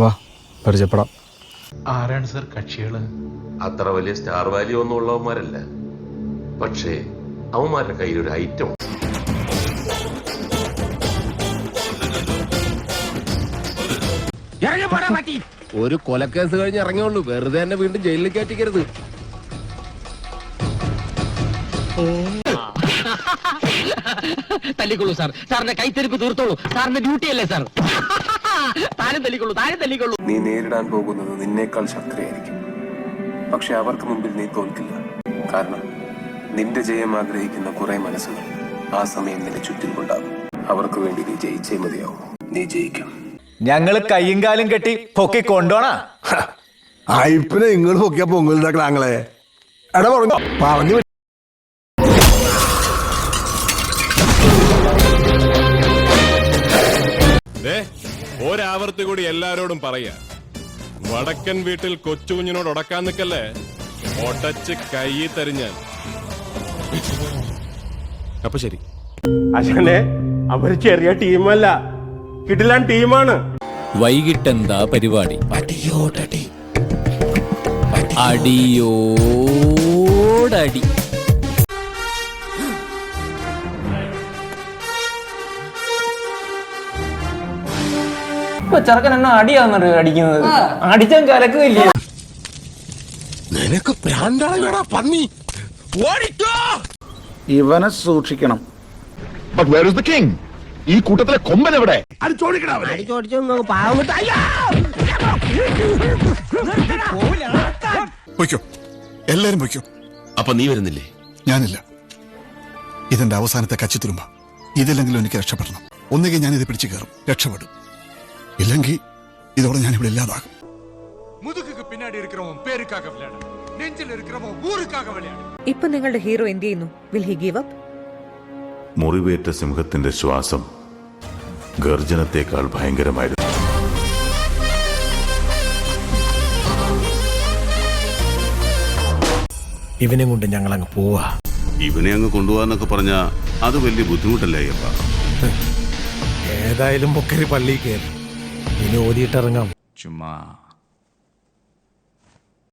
വാ പരിചയപ്പെടാം. ആരാണ് സർ കക്ഷികൾ? അത്ര വലിയ സ്റ്റാർ വാല്യൂ ഒന്നും ഉള്ളവന്മാരല്ല. പക്ഷേ അവന്മാരുടെ കയ്യിൽ ഒരു ഐറ്റം. ഒരു കൊലക്കേസ് കഴിഞ്ഞ് ഇറങ്ങിയുള്ളൂ. വെറുതെ തന്നെ വീണ്ടും ജയിലിൽ കയറ്റിക്കരുത്. തല്ലിക്കൊള്ളൂ സാർ. സാറിന്റെ കൈത്തെരുപ്പ് തീർത്തോളൂ. സാറിന്റെ ഡ്യൂട്ടി അല്ലേ സാർ? തല്ലിക്കൊള്ളൂ താരം തല്ലിക്കൊള്ളൂ. നീ നേരിടാൻ പോകുന്നത് നിന്നേക്കാൾ ശക്തിയായിരിക്കും. പക്ഷെ അവർക്ക് മുമ്പിൽ നീ തോൽക്കില്ല. കാരണം നിന്റെ ജയം ആഗ്രഹിക്കുന്ന കുറെ മനസ്സുകൾ ആ സമയം നിന്റെ ചുറ്റിലുണ്ടാകും അവർക്ക് വേണ്ടി നീ ജയിച്ചേ മതിയാവും. നീ ജയിക്കും. ഞങ്ങൾ കയ്യും കാലും കെട്ടി പൊക്കി കൊണ്ടോണാ. അയ്പിനെ നിങ്ങൾ പൊക്കിയ പൊങ്ങലുണ്ടാക്കണ എടാ പറഞ്ഞു പറഞ്ഞു. ഒരാവർത്തി കൂടി എല്ലാരോടും പറയാ. വടക്കൻ വീട്ടിൽ കൊച്ചുകുഞ്ഞിനോട് ഉടക്കാൻ നിക്കല്ലേ ഒടച്ച് കയ്യിൽ തരിഞ്ഞാൽ. അപ്പൊ ശരി. അശനെ അവർ ചെറിയ ടീമല്ല. കിടിലാൻ ടീമാണ്. വൈകിട്ടെന്താ പരിപാടി? അടിയോടടി. അടിയോടടി. ഇപ്പൊ ചെറുക്കൻ എന്നെ അടിയാന്നോ അടിക്കുന്നത്. അടിച്ചാൻ കലക്കില്ലേ നിനക്ക് പ്രാന്താളാ പന്നി. ഓടിക്കോ. ഇവനെ സൂക്ഷിക്കണം. ഈ കൂട്ടത്തിലെ കൊമ്പൻ എവിടെ? പൊയ്ക്കോ. എല്ലാരും പൊയ്ക്കോ. അപ്പൊ നീ വരുന്നില്ലേ? ഞാനില്ല. ഇതെന്റെ അവസാനത്തെ കച്ചിത്തുരുമ്പ. ഇതില്ലെങ്കിലും എനിക്ക് രക്ഷപ്പെടണം. ഒന്നുകിൽ ഞാൻ ഇത് പിടിച്ചു കയറും. രക്ഷപ്പെടും. ഇല്ലെങ്കിൽ ഇതോടെ ഞാൻ ഇവിടെ ഇല്ലാതാകും. முதுகுக்கு പിന്നാടി ഇരിക്കുന്നവൻ பேருக்காக விளையாடு നെഞ്ചിൽ ഇരിക്കുന്നവൻ ஊருக்காக விளையாடு ഇപ്പൊ നിങ്ങളുടെ ഹീറോ എന്ത് ചെയ്യുന്നു? വിൽ ഹി ഗീവ് അപ്പ് മുറിവേറ്റ സിംഹത്തിന്റെ ശ്വാസം ഗർജനത്തേക്കാൾ ഭയങ്കരമായിരുന്നു. ഇവനെ കൊണ്ട് ഞങ്ങൾ അങ്ങ് പോവാ. ഇവനെ അങ്ങ് കൊണ്ടുപോകാന്നൊക്കെ പറഞ്ഞാ അത് വലിയ ബുദ്ധിമുട്ടല്ലേ അയ്യപ്പ? ഏതായാലും പൊക്കരി പള്ളി കയറി. ഇനി ഓതിയിട്ടിറങ്ങാം. ചുമ്മാ.